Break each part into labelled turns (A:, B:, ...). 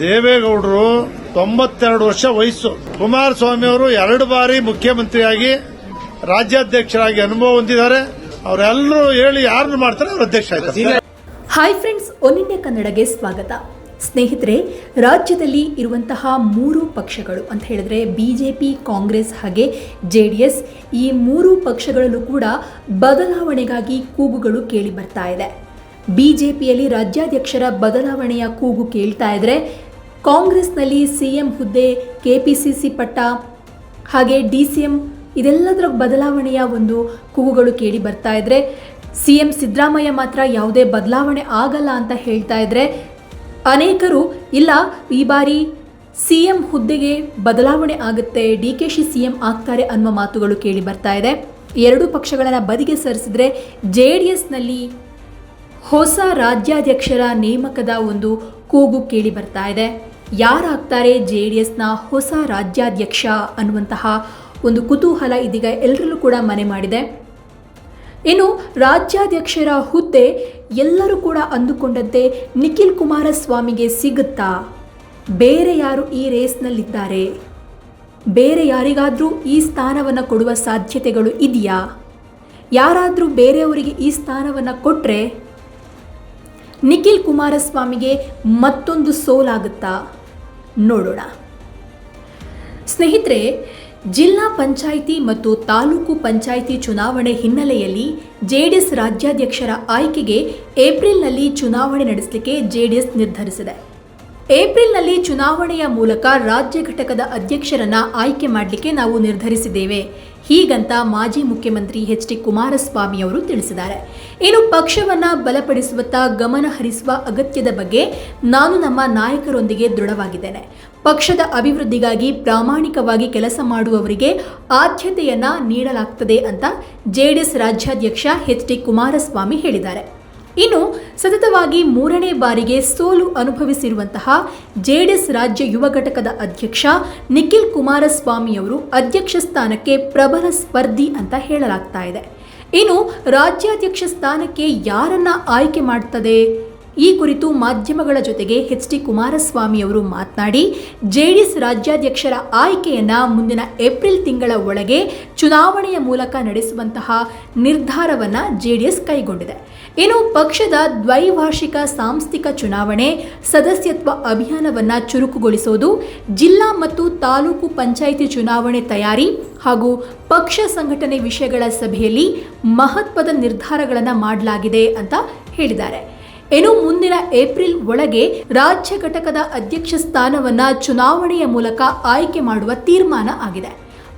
A: ದೇವೇಗೌಡರು ತೊಂಬತ್ತೆರಡು ವರ್ಷ ವಯಸ್ಸು. ಕುಮಾರಸ್ವಾಮಿ ಅವರು ಎರಡು ಬಾರಿ ಮುಖ್ಯಮಂತ್ರಿಯಾಗಿ ರಾಜ್ಯಾಧ್ಯಕ್ಷರಾಗಿ ಅನುಭವ ಹೊಂದಿದ್ದಾರೆ. ಅವರೆಲ್ಲರೂ ಹೇಳಿ ಯಾರನ್ನು ಮಾಡ್ತಾರೆ ಅವ್ರ ಅಧ್ಯಕ್ಷ ಆಯ್ತಾರೆ.
B: ಹಾಯ್ ಫ್ರೆಂಡ್ಸ್ ಒನ್ ಇಂಡಿಯಾ ಕನ್ನಡಗೆ ಸ್ವಾಗತ. ಸ್ನೇಹಿತರೆ ರಾಜ್ಯದಲ್ಲಿ ಇರುವಂತಹ ಮೂರು ಪಕ್ಷಗಳು ಅಂತ ಹೇಳಿದ್ರೆ ಬಿಜೆಪಿ ಕಾಂಗ್ರೆಸ್ ಹಾಗೆ ಜೆ ಡಿ ಎಸ್ ಈ ಮೂರು ಪಕ್ಷಗಳಲ್ಲೂ ಕೂಡ ಬದಲಾವಣೆಗಾಗಿ ಕೂಗುಗಳು ಕೇಳಿ ಬರ್ತಾ ಇದೆ. ಬಿಜೆಪಿಯಲ್ಲಿ ರಾಜ್ಯಾಧ್ಯಕ್ಷರ ಬದಲಾವಣೆಯ ಕೂಗು ಕೇಳ್ತಾ ಇದ್ರೆ ಕಾಂಗ್ರೆಸ್ನಲ್ಲಿ ಸಿಎಂ ಹುದ್ದೆ, ಕೆಪಿಸಿಸಿ ಪಟ್ಟ, ಹಾಗೆ ಡಿ ಸಿ ಎಂ ಇದೆಲ್ಲದರ ಬದಲಾವಣೆಯ ಒಂದು ಕೂಗುಗಳು ಕೇಳಿ ಬರ್ತಾ ಇದ್ರೆ ಸಿ ಎಂ ಸಿದ್ದರಾಮಯ್ಯ ಮಾತ್ರ ಯಾವುದೇ ಬದಲಾವಣೆ ಆಗಲ್ಲ ಅಂತ ಹೇಳ್ತಾ ಇದ್ರೆ, ಅನೇಕರು, ಇಲ್ಲ, ಈ ಬಾರಿ ಸಿ ಎಂ ಹುದ್ದೆಗೆ ಬದಲಾವಣೆ ಆಗುತ್ತೆ, D K Shi C M ಆಗ್ತಾರೆ ಅನ್ನುವ ಮಾತುಗಳು ಕೇಳಿ ಬರ್ತಾ ಇದೆ. ಎರಡೂ ಪಕ್ಷಗಳನ್ನು ಬದಿಗೆ ಸರಿಸಿದ್ರೆ, ಜೆ ಡಿ ಎಸ್ನಲ್ಲಿ ಹೊಸ ರಾಜ್ಯಾಧ್ಯಕ್ಷರ ನೇಮಕದ ಒಂದು ಕೂಗು ಕೇಳಿ ಬರ್ತಾ ಇದೆ. ಯಾರಾಗ್ತಾರೆ ಜೆ ಡಿ ಎಸ್ನ ಹೊಸ ರಾಜ್ಯಾಧ್ಯಕ್ಷ ಅನ್ನುವಂತಹ ಒಂದು ಕುತೂಹಲ ಇದೀಗ ಎಲ್ಲರಲ್ಲೂ ಕೂಡ ಮನೆ ಮಾಡಿದೆ. ಇನ್ನು ರಾಜ್ಯಾಧ್ಯಕ್ಷರ ಹುದ್ದೆ ಎಲ್ಲರೂ ಕೂಡ ಅಂದುಕೊಂಡಂತೆ ನಿಖಿಲ್ ಕುಮಾರಸ್ವಾಮಿಗೆ ಸಿಗುತ್ತಾ? ಬೇರೆ ಯಾರು ಈ ರೇಸ್ನಲ್ಲಿದ್ದಾರೆ? ಬೇರೆ ಯಾರಿಗಾದರೂ ಈ ಸ್ಥಾನವನ್ನು ಕೊಡುವ ಸಾಧ್ಯತೆಗಳು ಇದೆಯಾ? ಯಾರಾದರೂ ಬೇರೆಯವರಿಗೆ ಈ ಸ್ಥಾನವನ್ನು ಕೊಟ್ಟರೆ ನಿಖಿಲ್ ಕುಮಾರಸ್ವಾಮಿಗೆ ಮತ್ತೊಂದು ಸೋಲಾಗುತ್ತಾ? ನೋಡೋಣ. ಸ್ನೇಹಿತರೆ, ಜಿಲ್ಲಾ ಪಂಚಾಯಿತಿ ಮತ್ತು ತಾಲೂಕು ಪಂಚಾಯಿತಿ ಚುನಾವಣೆ ಹಿನ್ನೆಲೆಯಲ್ಲಿ ಜೆಡಿಎಸ್ ರಾಜ್ಯಾಧ್ಯಕ್ಷರ ಆಯ್ಕೆಗೆ ಏಪ್ರಿಲ್ನಲ್ಲಿ ಚುನಾವಣೆ ನಡೆಸಲಿಕ್ಕೆ ಜೆಡಿಎಸ್ ನಿರ್ಧರಿಸಿದೆ. ಏಪ್ರಿಲ್ನಲ್ಲಿ ಚುನಾವಣೆಯ ಮೂಲಕ ರಾಜ್ಯ ಘಟಕದ ಅಧ್ಯಕ್ಷರನ್ನ ಆಯ್ಕೆ ಮಾಡಲಿಕ್ಕೆ ನಾವು ನಿರ್ಧರಿಸಿದ್ದೇವೆ. ಹೀಗಂತ ಮಾಜಿ ಮುಖ್ಯಮಂತ್ರಿ ಎಚ್ ಡಿ ಕುಮಾರಸ್ವಾಮಿ ಅವರು ತಿಳಿಸಿದ್ದಾರೆ. ಇನ್ನು ಪಕ್ಷವನ್ನ ಬಲಪಡಿಸುವತ್ತ ಗಮನ ಹರಿಸುವ ಅಗತ್ಯದ ಬಗ್ಗೆ ನಾನು ನಮ್ಮ ನಾಯಕರೊಂದಿಗೆ ದೃಢವಾಗಿದ್ದೇನೆ. ಪಕ್ಷದ ಅಭಿವೃದ್ಧಿಗಾಗಿ ಪ್ರಾಮಾಣಿಕವಾಗಿ ಕೆಲಸ ಮಾಡುವವರಿಗೆ ಆದ್ಯತೆಯನ್ನ ನೀಡಲಾಗ್ತದೆ ಅಂತ ಜೆಡಿಎಸ್ ರಾಜ್ಯಾಧ್ಯಕ್ಷ ಎಚ್ ಡಿ ಕುಮಾರಸ್ವಾಮಿ ಹೇಳಿದ್ದಾರೆ. ಇನ್ನು ಸತತವಾಗಿ ಮೂರನೇ ಬಾರಿಗೆ ಸೋಲು ಅನುಭವಿಸಿರುವಂತಹ ಜೆಡಿಎಸ್ ರಾಜ್ಯ ಯುವ ಘಟಕದ ಅಧ್ಯಕ್ಷ ನಿಖಿಲ್ ಕುಮಾರಸ್ವಾಮಿಯವರು ಅಧ್ಯಕ್ಷ ಸ್ಥಾನಕ್ಕೆ ಪ್ರಬಲ ಸ್ಪರ್ಧಿ ಅಂತ ಹೇಳಲಾಗ್ತಾ ಇದೆ. ಇನ್ನು ರಾಜ್ಯಾಧ್ಯಕ್ಷ ಸ್ಥಾನಕ್ಕೆ ಯಾರನ್ನ ಆಯ್ಕೆ ಮಾಡ್ತದೆ? ಈ ಕುರಿತು ಮಾಧ್ಯಮಗಳ ಜೊತೆಗೆ ಎಚ್ ಡಿ ಕುಮಾರಸ್ವಾಮಿ ಅವರು ಮಾತನಾಡಿ, ಜೆಡಿಎಸ್ ರಾಜ್ಯಾಧ್ಯಕ್ಷರ ಆಯ್ಕೆಯನ್ನು ಮುಂದಿನ ಏಪ್ರಿಲ್ ತಿಂಗಳ ಒಳಗೆ ಚುನಾವಣೆಯ ಮೂಲಕ ನಡೆಸುವಂತಹ ನಿರ್ಧಾರವನ್ನ ಜೆಡಿಎಸ್ ಕೈಗೊಂಡಿದೆ. ಇನ್ನು ಪಕ್ಷದ ದ್ವೈವಾರ್ಷಿಕ ಸಾಂಸ್ಥಿಕ ಚುನಾವಣೆ, ಸದಸ್ಯತ್ವ ಅಭಿಯಾನವನ್ನು ಚುರುಕುಗೊಳಿಸೋದು, ಜಿಲ್ಲಾ ಮತ್ತು ತಾಲೂಕು ಪಂಚಾಯಿತಿ ಚುನಾವಣೆ ತಯಾರಿ ಹಾಗೂ ಪಕ್ಷ ಸಂಘಟನೆ ವಿಷಯಗಳ ಸಭೆಯಲ್ಲಿ ಮಹತ್ವದ ನಿರ್ಧಾರಗಳನ್ನು ಮಾಡಲಾಗಿದೆ ಅಂತ ಹೇಳಿದ್ದಾರೆ. ಇನ್ನು ಮುಂದಿನ ಏಪ್ರಿಲ್ ಒಳಗೆ ರಾಜ್ಯ ಘಟಕದ ಅಧ್ಯಕ್ಷ ಸ್ಥಾನವನ್ನ ಚುನಾವಣೆಯ ಮೂಲಕ ಆಯ್ಕೆ ಮಾಡುವ ತೀರ್ಮಾನ ಆಗಿದೆ.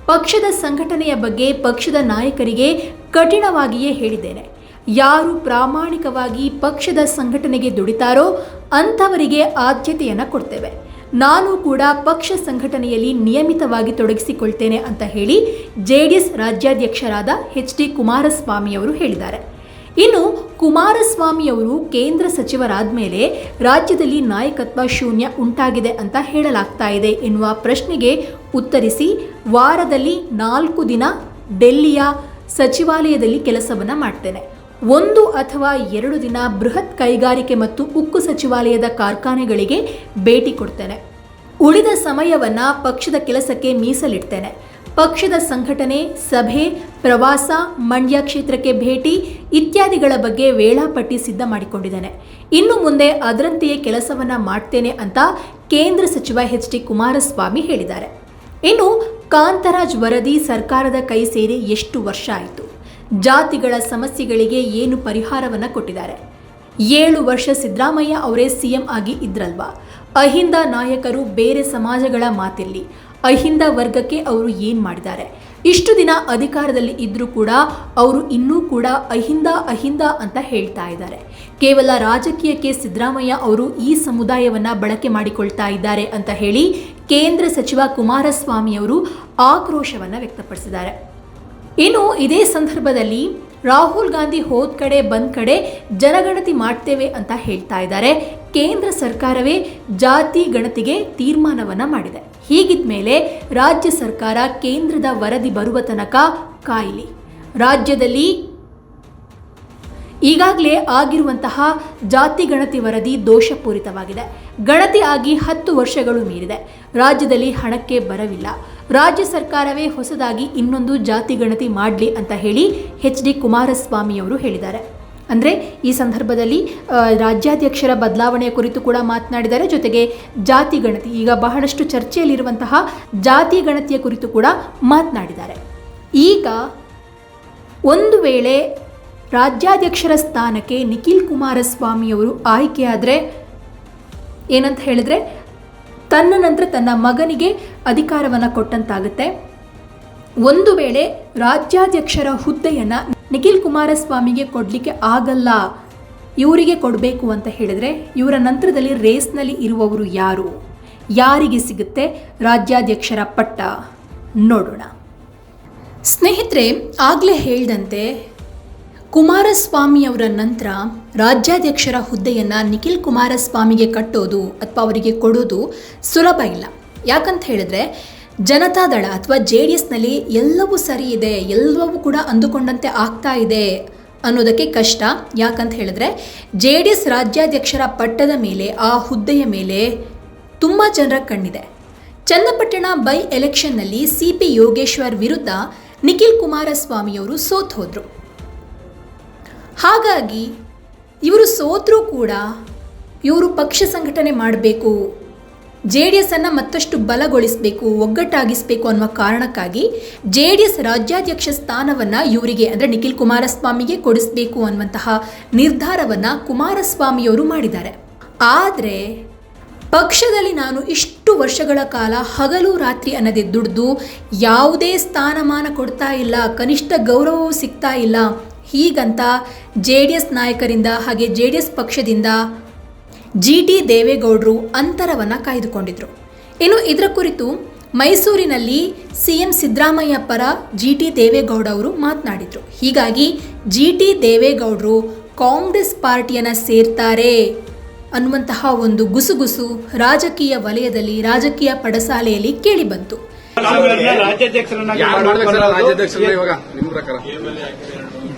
B: ಪಕ್ಷದ ಸಂಘಟನೆಯ ಬಗ್ಗೆ ಪಕ್ಷದ ನಾಯಕರಿಗೆ ಕಠಿಣವಾಗಿಯೇ ಹೇಳಿದ್ದೇನೆ. ಯಾರು ಪ್ರಾಮಾಣಿಕವಾಗಿ ಪಕ್ಷದ ಸಂಘಟನೆಗೆ ದುಡಿತಾರೋ ಅಂಥವರಿಗೆ ಆದ್ಯತೆಯನ್ನು ಕೊಡ್ತೇವೆ. ನಾನು ಕೂಡ ಪಕ್ಷ ಸಂಘಟನೆಯಲ್ಲಿ ನಿಯಮಿತವಾಗಿ ತೊಡಗಿಸಿಕೊಳ್ತೇನೆ ಅಂತ ಹೇಳಿ ಜೆಡಿಎಸ್ ರಾಜ್ಯಾಧ್ಯಕ್ಷರಾದ ಎಚ್ ಡಿ ಕುಮಾರಸ್ವಾಮಿ ಅವರು ಹೇಳಿದ್ದಾರೆ. ಇನ್ನು ಕುಮಾರಸ್ವಾಮಿ ಅವರು ಕೇಂದ್ರ ಸಚಿವರಾದ ಮೇಲೆ ರಾಜ್ಯದಲ್ಲಿ ನಾಯಕತ್ವ ಶೂನ್ಯ ಉಂಟಾಗಿದೆ ಅಂತ ಹೇಳಲಾಗ್ತಾ ಇದೆ ಎನ್ನುವ ಪ್ರಶ್ನೆಗೆ ಉತ್ತರಿಸಿ ವಾರದಲ್ಲಿ ನಾಲ್ಕು ದಿನ ಡೆಲ್ಲಿಯ ಸಚಿವಾಲಯದಲ್ಲಿ ಕೆಲಸವನ್ನು ಮಾಡ್ತೇನೆ. ಒಂದು ಅಥವಾ ಎರಡು ದಿನ ಬೃಹತ್ ಕೈಗಾರಿಕೆ ಮತ್ತು ಉಕ್ಕು ಸಚಿವಾಲಯದ ಕಾರ್ಖಾನೆಗಳಿಗೆ ಭೇಟಿ ಕೊಡ್ತೇನೆ. ಉಳಿದ ಸಮಯವನ್ನು ಪಕ್ಷದ ಕೆಲಸಕ್ಕೆ ಮೀಸಲಿಡ್ತೇನೆ. ಪಕ್ಷದ ಸಂಘಟನೆ, ಸಭೆ, ಪ್ರವಾಸ, ಮಂಡ್ಯ ಕ್ಷೇತ್ರಕ್ಕೆ ಭೇಟಿ ಇತ್ಯಾದಿಗಳ ಬಗ್ಗೆ ವೇಳಾಪಟ್ಟಿ ಸಿದ್ಧ ಮಾಡಿಕೊಂಡಿದ್ದಾನೆ. ಇನ್ನು ಮುಂದೆ ಅದರಂತೆಯೇ ಕೆಲಸವನ್ನ ಮಾಡ್ತೇನೆ ಅಂತ ಕೇಂದ್ರ ಸಚಿವ ಎಚ್ ಡಿ ಕುಮಾರಸ್ವಾಮಿ ಹೇಳಿದ್ದಾರೆ. ಇನ್ನು ಕಾಂತರಾಜ್ ವರದಿ ಸರ್ಕಾರದ ಕೈ ಸೇರಿ ಎಷ್ಟು ವರ್ಷ ಆಯಿತು? ಜಾತಿಗಳ ಸಮಸ್ಯೆಗಳಿಗೆ ಏನು ಪರಿಹಾರವನ್ನ ಕೊಟ್ಟಿದ್ದಾರೆ? ಏಳು ವರ್ಷ ಸಿದ್ದರಾಮಯ್ಯ ಅವರೇ ಸಿಎಂ ಆಗಿ ಇದ್ರಲ್ವಾ? ಅಹಿಂದ ನಾಯಕರು ಬೇರೆ ಸಮಾಜಗಳ ಮಾತಿಲ್ಲಿ ಅಹಿಂದ ವರ್ಗಕ್ಕೆ ಅವರು ಏನು ಮಾಡಿದ್ದಾರೆ? ಇಷ್ಟು ದಿನ ಅಧಿಕಾರದಲ್ಲಿ ಇದ್ದರೂ ಕೂಡ ಅವರು ಇನ್ನೂ ಕೂಡ ಅಹಿಂದ ಅಹಿಂದ ಅಂತ ಹೇಳ್ತಾ ಇದ್ದಾರೆ. ಕೇವಲ ರಾಜಕೀಯಕ್ಕೆ ಸಿದ್ದರಾಮಯ್ಯ ಅವರು ಈ ಸಮುದಾಯವನ್ನ ಬಳಕೆ ಮಾಡಿಕೊಳ್ತಾ ಇದ್ದಾರೆ ಅಂತ ಹೇಳಿ ಕೇಂದ್ರ ಸಚಿವ ಕುಮಾರಸ್ವಾಮಿ ಅವರು ಆಕ್ರೋಶವನ್ನ ವ್ಯಕ್ತಪಡಿಸಿದ್ದಾರೆ. ಇನ್ನು ಇದೇ ಸಂದರ್ಭದಲ್ಲಿ ರಾಹುಲ್ ಗಾಂಧಿ ಹೋದ ಕಡೆ ಬಂದ ಕಡೆ ಜನಗಣತಿ ಮಾಡ್ತೇವೆ ಅಂತ ಹೇಳ್ತಾ ಇದ್ದಾರೆ. ಕೇಂದ್ರ ಸರ್ಕಾರವೇ ಜಾತಿ ಗಣತಿಗೆ ತೀರ್ಮಾನವನ್ನು ಮಾಡಿದೆ. ಹೀಗಿದ್ಮೇಲೆ ರಾಜ್ಯ ಸರ್ಕಾರ ಕೇಂದ್ರದ ವರದಿ ಬರುವ ತನಕ ಕಾಯಿಲಿ. ರಾಜ್ಯದಲ್ಲಿ ಈಗಾಗಲೇ ಆಗಿರುವಂತಹ ಜಾತಿ ಗಣತಿ ವರದಿ ದೋಷಪೂರಿತವಾಗಿದೆ. ಗಣತಿ ಆಗಿ ಹತ್ತು ವರ್ಷಗಳು ಮೀರಿದೆ. ರಾಜ್ಯದಲ್ಲಿ ಹಣಕ್ಕೆ ಬರವಿಲ್ಲ. ರಾಜ್ಯ ಸರ್ಕಾರವೇ ಹೊಸದಾಗಿ ಇನ್ನೊಂದು ಜಾತಿ ಗಣತಿ ಮಾಡಲಿ ಅಂತ ಹೇಳಿ ಎಚ್ ಡಿ ಕುಮಾರಸ್ವಾಮಿ ಅವರು ಹೇಳಿದ್ದಾರೆ. ಅಂದರೆ ಈ ಸಂದರ್ಭದಲ್ಲಿ ರಾಜ್ಯಾಧ್ಯಕ್ಷರ ಬದಲಾವಣೆಯ ಕುರಿತು ಕೂಡ ಮಾತನಾಡಿದ್ದಾರೆ. ಜೊತೆಗೆ ಜಾತಿ ಗಣತಿ, ಈಗ ಬಹಳಷ್ಟು ಚರ್ಚೆಯಲ್ಲಿರುವಂತಹ ಜಾತಿ ಗಣತಿಯ ಕುರಿತು ಕೂಡ ಮಾತನಾಡಿದ್ದಾರೆ. ಈಗ ಒಂದು ವೇಳೆ ರಾಜ್ಯಾಧ್ಯಕ್ಷರ ಸ್ಥಾನಕ್ಕೆ ನಿಖಿಲ್ ಕುಮಾರಸ್ವಾಮಿಯವರು ಆಯ್ಕೆಯಾದರೆ ಏನಂತ ಹೇಳಿದ್ರೆ, ತನ್ನ ನಂತರ ತನ್ನ ಮಗನಿಗೆ ಅಧಿಕಾರವನ್ನು ಕೊಟ್ಟಂತಾಗುತ್ತೆ. ಒಂದು ವೇಳೆ ರಾಜ್ಯಾಧ್ಯಕ್ಷರ ಹುದ್ದೆಯನ್ನು ನಿಖಿಲ್ ಕುಮಾರಸ್ವಾಮಿಗೆ ಕೊಡಲಿಕ್ಕೆ ಆಗಲ್ಲ. ಇವರಿಗೆ ಕೊಡಬೇಕು ಅಂತ ಹೇಳಿದ್ರೆ ಇವರ ನಂತರದಲ್ಲಿ ರೇಸ್ನಲ್ಲಿ ಇರುವವರು ಯಾರು? ಯಾರಿಗೆ ಸಿಗುತ್ತೆ ರಾಜ್ಯಾಧ್ಯಕ್ಷರ ಪಟ್ಟ? ನೋಡೋಣ. ಸ್ನೇಹಿತರೆ, ಆಗಲೇ ಹೇಳಿದಂತೆ ಕುಮಾರಸ್ವಾಮಿ ಅವರ ನಂತರ ರಾಜ್ಯಾಧ್ಯಕ್ಷರ ಹುದ್ದೆಯನ್ನು ನಿಖಿಲ್ ಕುಮಾರಸ್ವಾಮಿಗೆ ಕಟ್ಟೋದು ಅಥವಾ ಅವರಿಗೆ ಕೊಡೋದು ಸುಲಭ ಇಲ್ಲ. ಯಾಕಂತ ಹೇಳಿದ್ರೆ ಜನತಾದಳ ಅಥವಾ ಜೆ ಡಿ ಎಸ್ನಲ್ಲಿ ಎಲ್ಲವೂ ಸರಿ ಇದೆ, ಎಲ್ಲವೂ ಕೂಡ ಅಂದುಕೊಂಡಂತೆ ಆಗ್ತಾ ಇದೆ ಅನ್ನೋದಕ್ಕೆ ಕಷ್ಟ. ಯಾಕಂತ ಹೇಳಿದ್ರೆ, ಜೆ ಡಿ ಎಸ್ ರಾಜ್ಯಾಧ್ಯಕ್ಷರ ಪಟ್ಟದ ಮೇಲೆ, ಆ ಹುದ್ದೆಯ ಮೇಲೆ ತುಂಬ ಜನರ ಕಣ್ಣಿದೆ. ಚನ್ನಪಟ್ಟಣ ಬೈ ಎಲೆಕ್ಷನ್ನಲ್ಲಿ ಸಿ ಪಿ ಯೋಗೇಶ್ವರ್ ವಿರುದ್ಧ ನಿಖಿಲ್ ಕುಮಾರಸ್ವಾಮಿಯವರು ಸೋತ್ ಹೋದರು. ಹಾಗಾಗಿ ಇವರು ಸೋತರೂ ಕೂಡ ಇವರು ಪಕ್ಷ ಸಂಘಟನೆ ಮಾಡಬೇಕು ಜೆ ಡಿ ಎಸ್ ಅನ್ನು ಮತ್ತಷ್ಟು ಬಲಗೊಳಿಸಬೇಕು, ಒಗ್ಗಟ್ಟಾಗಿಸಬೇಕು ಅನ್ನುವ ಕಾರಣಕ್ಕಾಗಿ ಜೆ ಡಿ ಎಸ್ ರಾಜ್ಯಾಧ್ಯಕ್ಷ ಸ್ಥಾನವನ್ನು ಇವರಿಗೆ, ಅಂದರೆ ನಿಖಿಲ್ ಕುಮಾರಸ್ವಾಮಿಗೆ ಕೊಡಿಸಬೇಕು ಅನ್ನುವಂತಹ ನಿರ್ಧಾರವನ್ನು ಕುಮಾರಸ್ವಾಮಿಯವರು ಮಾಡಿದ್ದಾರೆ. ಆದರೆ ಪಕ್ಷದಲ್ಲಿ ನಾನು ಇಷ್ಟು ವರ್ಷಗಳ ಕಾಲ ಹಗಲು ರಾತ್ರಿ ಅನ್ನದೇ ದುಡಿದು ಯಾವುದೇ ಸ್ಥಾನಮಾನ ಕೊಡ್ತಾ ಇಲ್ಲ, ಕನಿಷ್ಠ ಗೌರವವೂ ಸಿಗ್ತಾ ಇಲ್ಲ, ಹೀಗಂತ ಜೆ ಡಿ ಎಸ್ ನಾಯಕರಿಂದ ಹಾಗೆ ಜೆ ಡಿ ಎಸ್ ಪಕ್ಷದಿಂದ ಜಿ ಟಿ ದೇವೇಗೌಡರು ಅಂತರವನ್ನು ಕಾಯ್ದುಕೊಂಡಿದ್ರು. ಇನ್ನು ಇದರ ಕುರಿತು ಮೈಸೂರಿನಲ್ಲಿ ಸಿ ಎಂ ಸಿದ್ದರಾಮಯ್ಯ ಪರ ಜಿ ಟಿ ದೇವೇಗೌಡ ಅವರು ಮಾತನಾಡಿದರು. ಹೀಗಾಗಿ ಜಿ ಟಿ ದೇವೇಗೌಡರು ಕಾಂಗ್ರೆಸ್ ಪಾರ್ಟಿಯನ್ನು ಸೇರ್ತಾರೆ ಅನ್ನುವಂತಹ ಒಂದು ಗುಸುಗುಸು ರಾಜಕೀಯ ವಲಯದಲ್ಲಿ ರಾಜಕೀಯ ಪಡಸಾಲೆಯಲ್ಲಿ ಕೇಳಿಬಂತು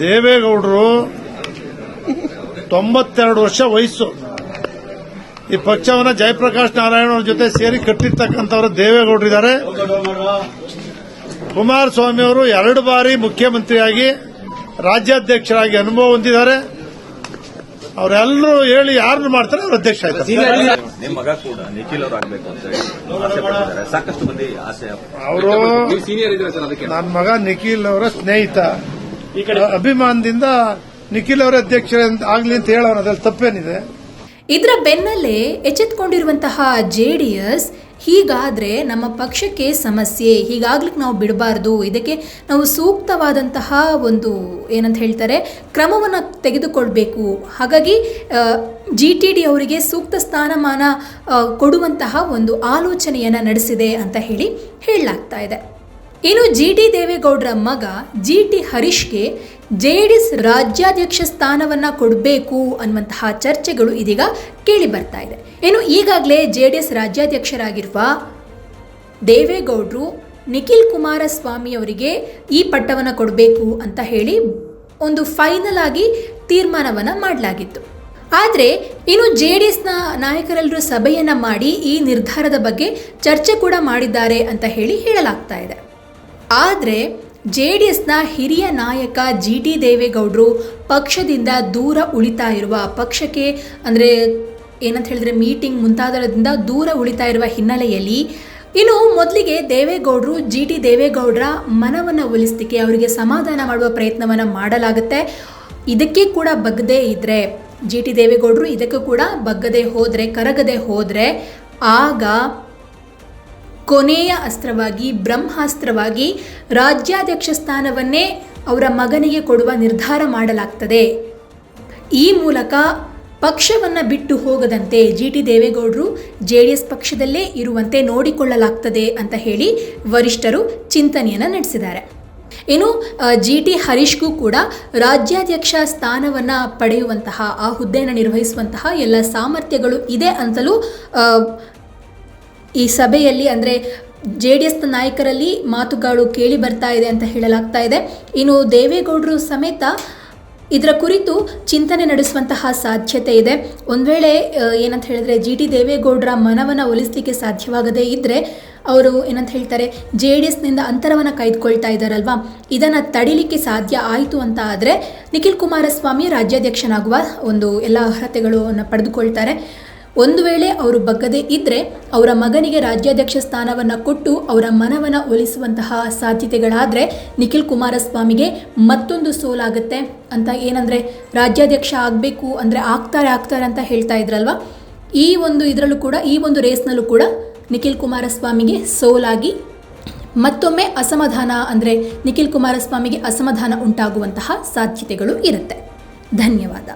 A: ದೇವೇಗೌಡರು ತೊಂಬತ್ತೆರಡು ವರ್ಷ ವಯಸ್ಸು. ಈ ಪಕ್ಷವನ್ನ ಜಯಪ್ರಕಾಶ್ ನಾರಾಯಣ ಅವ್ರ ಜೊತೆ ಸೇರಿ ಕಟ್ಟಿರ್ತಕ್ಕಂಥವ್ರು ದೇವೇಗೌಡರಿದ್ದಾರೆ ಕುಮಾರಸ್ವಾಮಿ ಅವರು ಎರಡು ಬಾರಿ ಮುಖ್ಯಮಂತ್ರಿಯಾಗಿ ರಾಜ್ಯಾಧ್ಯಕ್ಷರಾಗಿ ಅನುಭವ ಹೊಂದಿದ್ದಾರೆ. ಅವರೆಲ್ಲರೂ ಹೇಳಿ ಯಾರನ್ನು ಮಾಡ್ತಾರೆ ಅವ್ರ ಅಧ್ಯಕ್ಷ
C: ನಿಮ್ಮ ಮಗ ಕೂಡ ನಿಖಿಲ್ ಅವ್ರು ಆಗ್ಬೇಕು ಅಂತ ಹೇಳಿ ಸಾಕಷ್ಟು ಮಂದಿ ಆಸೆ
A: ಅವರು
D: ನೀವು ಸೀನಿಯರ್ ಇದ್ದೀರಾ ಸರ್ ಅದಕ್ಕೆ?
A: ನನ್ನ ಮಗ ನಿಖಿಲ್ ಅವರ ಸ್ನೇಹಿತ. ಅಭಿಮಾನದಿಂದ ನಿಖಿಲ್ ಅವರ ಅಧ್ಯಕ್ಷ ಆಗ್ಲಿ ಅಂತ ಹೇಳೋಣ ಅದ್ರಲ್ಲಿ ತಪ್ಪೇನಿದೆ.
B: ಇದರ ಬೆನ್ನಲ್ಲೇ ಎಚ್ಚೆತ್ಕೊಂಡಿರುವಂತಹ ಜೆ ಡಿ ಎಸ್ ಹೀಗಾದರೆ ನಮ್ಮ ಪಕ್ಷಕ್ಕೆ ಸಮಸ್ಯೆ. ಹೀಗಾಗ್ಲಿಕ್ಕೆ ನಾವು ಬಿಡಬಾರ್ದು. ಇದಕ್ಕೆ ನಾವು ಸೂಕ್ತವಾದಂತಹ ಒಂದು ಏನಂತ ಹೇಳ್ತಾರೆ, ಕ್ರಮವನ್ನು ತೆಗೆದುಕೊಳ್ಬೇಕು. ಹಾಗಾಗಿ ಜಿ ಟಿ ಡಿ ಅವರಿಗೆ ಸೂಕ್ತ ಸ್ಥಾನಮಾನ ಕೊಡುವಂತಹ ಒಂದು ಆಲೋಚನೆಯನ್ನು ನಡೆಸಿದೆ ಅಂತ ಹೇಳಿ ಹೇಳಲಾಗ್ತಾ ಇದೆ. ಇನ್ನು ಜಿ ಟಿ ದೇವೇಗೌಡರ ಮಗ ಜಿ ಟಿ ಹರೀಶ್ಗೆ ಜೆ ಡಿ ಎಸ್ ರಾಜ್ಯಾಧ್ಯಕ್ಷ ಸ್ಥಾನವನ್ನು ಕೊಡಬೇಕು ಅನ್ನುವಂತಹ ಚರ್ಚೆಗಳು ಇದೀಗ ಕೇಳಿ ಬರ್ತಾ ಇದೆ. ಇನ್ನು ಈಗಾಗಲೇ ಜೆ ಡಿ ಎಸ್ ರಾಜ್ಯಾಧ್ಯಕ್ಷರಾಗಿರುವ ದೇವೇಗೌಡರು ನಿಖಿಲ್ ಕುಮಾರಸ್ವಾಮಿ ಅವರಿಗೆ ಈ ಪಟ್ಟವನ್ನು ಕೊಡಬೇಕು ಅಂತ ಹೇಳಿ ಒಂದು ಫೈನಲ್ ಆಗಿ ತೀರ್ಮಾನವನ್ನು ಮಾಡಲಾಗಿತ್ತು. ಆದರೆ ಇನ್ನು ಜೆ ಡಿ ಎಸ್ನ ನಾಯಕರೆಲ್ಲರೂ ಸಭೆಯನ್ನು ಮಾಡಿ ಈ ನಿರ್ಧಾರದ ಬಗ್ಗೆ ಚರ್ಚೆ ಕೂಡ ಮಾಡಿದ್ದಾರೆ ಅಂತ ಹೇಳಿ ಹೇಳಲಾಗ್ತಾ ಇದೆ. ಆದರೆ ಜೆ ಡಿ ಎಸ್ನ ಹಿರಿಯ ನಾಯಕ ಜಿ ಟಿ ದೇವೇಗೌಡರು ಪಕ್ಷದಿಂದ ದೂರ ಉಳಿತಾ ಇರುವ ಪಕ್ಷಕ್ಕೆ ಅಂದರೆ ಏನಂತ ಹೇಳಿದ್ರೆ ಮೀಟಿಂಗ್ ಮುಂತಾದರಿಂದ ದೂರ ಉಳಿತಾ ಇರುವ ಹಿನ್ನೆಲೆಯಲ್ಲಿ ಇನ್ನು ಮೊದಲಿಗೆ ದೇವೇಗೌಡರು ಜಿ ಟಿ ದೇವೇಗೌಡರ ಮನವನ್ನು ಒಲಿಸಲಿಕ್ಕೆ ಅವರಿಗೆ ಸಮಾಧಾನ ಮಾಡುವ ಪ್ರಯತ್ನವನ್ನು ಮಾಡಲಾಗುತ್ತೆ. ಇದಕ್ಕೆ ಕೂಡ ಬಗ್ಗದೇ ಇದ್ದರೆ ಜಿ ಟಿ ದೇವೇಗೌಡರು ಇದಕ್ಕೂ ಕೂಡ ಬಗ್ಗದೆ ಹೋದರೆ, ಕರಗದೆ ಹೋದರೆ ಆಗ ಕೊನೆಯ ಅಸ್ತ್ರವಾಗಿ, ಬ್ರಹ್ಮಾಸ್ತ್ರವಾಗಿ ರಾಜ್ಯಾಧ್ಯಕ್ಷ ಸ್ಥಾನವನ್ನೇ ಅವರ ಮಗನಿಗೆ ಕೊಡುವ ನಿರ್ಧಾರ ಮಾಡಲಾಗ್ತದೆ. ಈ ಮೂಲಕ ಪಕ್ಷವನ್ನು ಬಿಟ್ಟು ಹೋಗದಂತೆ ಜಿ ಟಿ ದೇವೇಗೌಡರು ಜೆ ಡಿ ಎಸ್ ಪಕ್ಷದಲ್ಲೇ ಇರುವಂತೆ ನೋಡಿಕೊಳ್ಳಲಾಗ್ತದೆ ಅಂತ ಹೇಳಿ ವರಿಷ್ಠರು ಚಿಂತನೆಯನ್ನು ನಡೆಸಿದ್ದಾರೆ. ಇನ್ನು ಜಿ ಟಿ ಹರೀಶ್ಗೂ ಕೂಡ ರಾಜ್ಯಾಧ್ಯಕ್ಷ ಸ್ಥಾನವನ್ನು ಪಡೆಯುವಂತಹ, ಆ ಹುದ್ದೆಯನ್ನು ನಿರ್ವಹಿಸುವಂತಹ ಎಲ್ಲ ಸಾಮರ್ಥ್ಯಗಳು ಇದೆ ಅಂತಲೂ ಈ ಸಭೆಯಲ್ಲಿ ಅಂದರೆ ಜೆ ಡಿ ಎಸ್ನ ನಾಯಕರಲ್ಲಿ ಮಾತುಗಳು ಕೇಳಿ ಬರ್ತಾ ಇದೆ ಅಂತ ಹೇಳಲಾಗ್ತಾ ಇದೆ. ಇನ್ನು ದೇವೇಗೌಡರು ಸಮೇತ ಇದರ ಕುರಿತು ಚಿಂತನೆ ನಡೆಸುವಂತಹ ಸಾಧ್ಯತೆ ಇದೆ. ಒಂದು ವೇಳೆ ಏನಂತ ಹೇಳಿದ್ರೆ ಜಿ ಟಿ ದೇವೇಗೌಡರ ಮನವನ್ನು ಒಲಿಸಲಿಕ್ಕೆ ಸಾಧ್ಯವಾಗದೇ ಇದ್ದರೆ ಅವರು ಏನಂತ ಹೇಳ್ತಾರೆ ಜೆ ಡಿ ಎಸ್ನಿಂದ ಅಂತರವನ್ನು ಕಾಯ್ದುಕೊಳ್ತಾ ಇದ್ದಾರಲ್ವಾ ಇದನ್ನು ತಡಿಲಿಕ್ಕೆ ಸಾಧ್ಯ ಆಯಿತು ಅಂತ ಆದರೆ ನಿಖಿಲ್ ಕುಮಾರಸ್ವಾಮಿ ರಾಜ್ಯಾಧ್ಯಕ್ಷನಾಗುವ ಒಂದು ಎಲ್ಲ ಅರ್ಹತೆಗಳನ್ನು ಪಡೆದುಕೊಳ್ತಾರೆ. ಒಂದು ವೇಳೆ ಅವರು ಬಗ್ಗದೇ ಇದ್ದರೆ ಅವರ ಮಗನಿಗೆ ರಾಜ್ಯಾಧ್ಯಕ್ಷ ಸ್ಥಾನವನ್ನು ಕೊಟ್ಟು ಅವರ ಮನವನ್ನು ಒಲಿಸುವಂತಹ ಸಾಧ್ಯತೆಗಳಾದರೆ ನಿಖಿಲ್ ಕುಮಾರಸ್ವಾಮಿಗೆ ಮತ್ತೊಂದು ಸೋಲಾಗುತ್ತೆ ಅಂತ ಏನಂದರೆ ರಾಜ್ಯಾಧ್ಯಕ್ಷ ಆಗಬೇಕು ಅಂದರೆ ಆಗ್ತಾರೆ ಆಗ್ತಾರೆ ಅಂತ ಹೇಳ್ತಾ ಇದ್ರಲ್ವ? ಈ ಒಂದು ಇದರಲ್ಲೂ ಕೂಡ, ಈ ಒಂದು ರೇಸ್ನಲ್ಲೂ ಕೂಡ ನಿಖಿಲ್ ಕುಮಾರಸ್ವಾಮಿಗೆ ಸೋಲಾಗಿ ಮತ್ತೊಮ್ಮೆ ಅಸಮಾಧಾನ ಅಂದರೆ ನಿಖಿಲ್ ಕುಮಾರಸ್ವಾಮಿಗೆ ಅಸಮಾಧಾನ ಉಂಟಾಗುವಂತಹ ಸಾಧ್ಯತೆಗಳು ಇರುತ್ತೆ. ಧನ್ಯವಾದ.